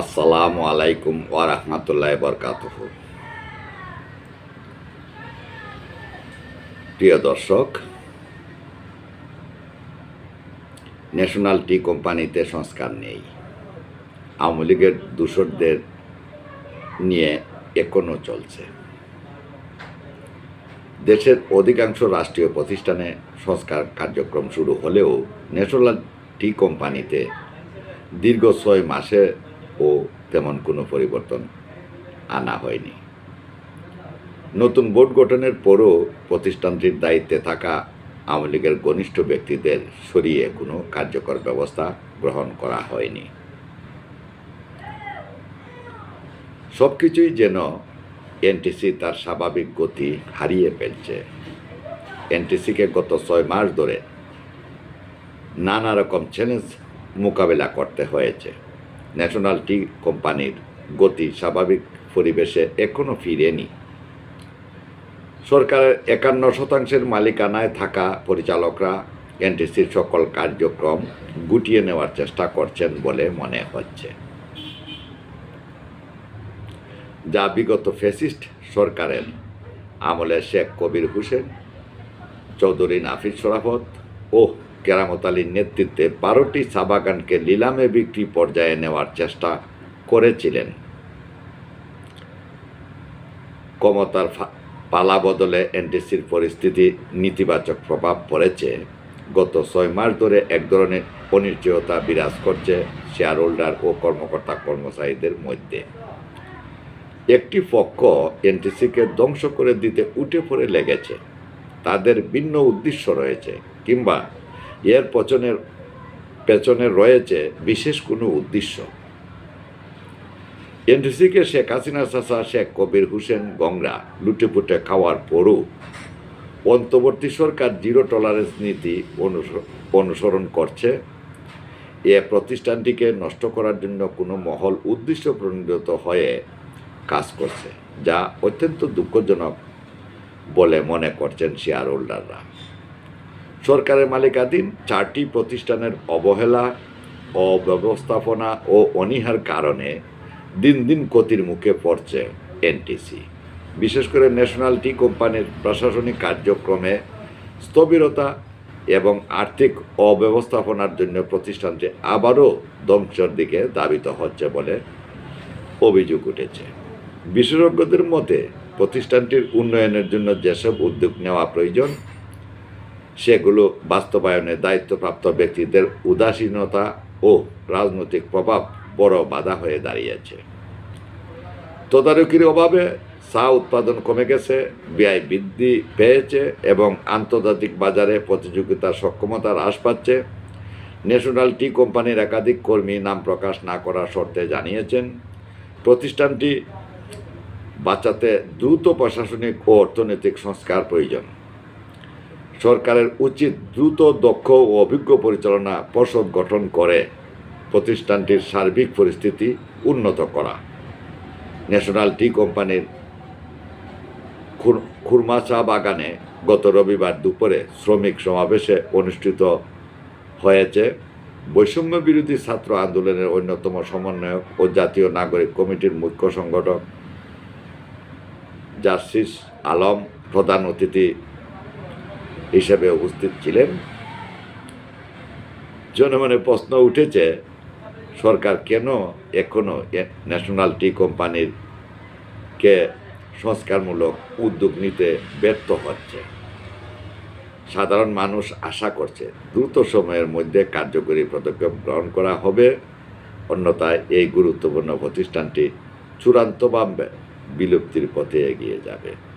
আসসালামু আলাইকুম ওয়া রাহমাতুল্লাহি প্রিয় দর্শক ন্যাশনাল টি কোম্পানিতে সংস্কার নেই। আওয়ামী লীগের দূষরদের নিয়ে এখনও চলছে। দেশের অধিকাংশ রাষ্ট্রীয় প্রতিষ্ঠানে সংস্কার কার্যক্রম শুরু হলেও ন্যাশনাল টি কোম্পানিতে দীর্ঘ ছয় মাসে ও তেমন কোনো পরিবর্তন আনা হয়নি। নতুন বোর্ড গঠনের পরও প্রতিষ্ঠানটির দায়িত্বে থাকা আওয়ামী লীগের ঘনিষ্ঠ ব্যক্তিদের সরিয়ে কোনো কার্যকর ব্যবস্থা গ্রহণ করা হয়নি। সব কিছুই যেন এনটিসি তার স্বাভাবিক গতি হারিয়ে ফেলছে। এনটিসিকে গত ছয় মাস ধরে নানা রকম চ্যালেঞ্জ মোকাবেলা করতে হয়েছে। ন্যাশনাল টি কোম্পানির গতি স্বাভাবিক পরিবেশে এখনও ফিরেনি। সরকারের একান্ন শতাংশের মালিকানায় থাকা পরিচালকরা এনটিসির সকল কার্যক্রম গুটিয়ে নেওয়ার চেষ্টা করছেন বলে মনে হচ্ছে। যা বিগত ফেসিস্ট সরকারের আমলে শেখ কবির হোসেন, চৌধুরী নাফিস শরাফত ও কেরামত আলীর নেতৃত্বে বারোটি চা বাগানকে নিলামে বিক্রি পর্যায়ে নেওয়ার চেষ্টা করেছিলেন। ক্ষমতার পালা বদলে এনটিসির পরিস্থিতি নেতিবাচক প্রভাব পড়েছে। গত ছয় মাস ধরে এক ধরনের অনিশ্চয়তা বিরাজ করছে শেয়ার হোল্ডার ও কর্মকর্তা কর্মচারীদের মধ্যে। একটি পক্ষ এনটিসিকে ধ্বংস করে দিতে উঠে পড়ে লেগেছে। তাদের ভিন্ন উদ্দেশ্য রয়েছে কিংবা এর পচনের পেছনে রয়েছে বিশেষ কোনো উদ্দেশ্য। এনটিসিকে শেখ হাসিনা, চাচা শেখ কবির হোসেন গংরা লুটেপুটে খাওয়ার পরও অন্তর্বর্তী সরকার জিরো টলারেন্স নীতি অনুসরণ করছে। এ প্রতিষ্ঠানটিকে নষ্ট করার জন্য কোনো মহল উদ্দেশ্য প্রণীত হয়ে কাজ করছে, যা অত্যন্ত দুঃখজনক বলে মনে করছেন শেয়ার হোল্ডাররা সরকারের মালিকাধীন চারটি প্রতিষ্ঠানের অবহেলা, অব্যবস্থাপনা ও অনীহার কারণে দিন দিন ক্ষতির মুখে পড়ছে এনটিসি। বিশেষ করে ন্যাশনাল টি কোম্পানির প্রশাসনিক কার্যক্রমে স্থবিরতা এবং আর্থিক অব্যবস্থাপনার জন্য প্রতিষ্ঠানটি আবারও ধ্বংসের দিকে দাবিত হচ্ছে বলে অভিযোগ উঠেছে। বিশেষজ্ঞদের মতে, প্রতিষ্ঠানটির উন্নয়নের জন্য যেসব উদ্যোগ নেওয়া প্রয়োজন সেগুলো বাস্তবায়নে দায়িত্বপ্রাপ্ত ব্যক্তিদের উদাসীনতা ও রাজনৈতিক প্রভাব বড় বাধা হয়ে দাঁড়িয়েছে। তদারকির অভাবে চা উৎপাদন কমে গেছে, ব্যয় বৃদ্ধি পেয়েছে এবং আন্তর্জাতিক বাজারে প্রতিযোগিতার সক্ষমতা হ্রাস পাচ্ছে। ন্যাশনাল টি কোম্পানির একাধিক কর্মী নাম প্রকাশ না করার শর্তে জানিয়েছেন। প্রতিষ্ঠানটি বাঁচাতে দ্রুত প্রশাসনিক ও অর্থনৈতিক সংস্কার প্রয়োজন। সরকারের উচিত দ্রুত, দক্ষ ও অভিজ্ঞ পরিচালনা পর্ষদ গঠন করে প্রতিষ্ঠানটির সার্বিক পরিস্থিতি উন্নত করা। ন্যাশনাল টি কোম্পানির খুর- খুরমা চা বাগানে গত রবিবার দুপুরে শ্রমিক সমাবেশে অনুষ্ঠিত হয়েছে বৈষম্য বিরোধী ছাত্র আন্দোলনের অন্যতম সমন্বয়ক ও জাতীয় নাগরিক কমিটির মুখ্য সংগঠক জাসিস আলম প্রধান অতিথি হিসেবে উপস্থিত ছিলেন। জনমনে প্রশ্ন উঠেছে, সরকার কেন এখনও এ- ন্যাশনাল টি কোম্পানির কে সংস্কারমূলক উদ্যোগ নিতে ব্যর্থ হচ্ছে? সাধারণ মানুষ আশা করছে দ্রুত সময়ের মধ্যে কার্যকরী পদক্ষেপ গ্রহণ করা হবে। অন্যথায় এই গুরুত্বপূর্ণ প্রতিষ্ঠানটি চূড়ান্তভাবে বিলুপ্তির পথে এগিয়ে যাবে।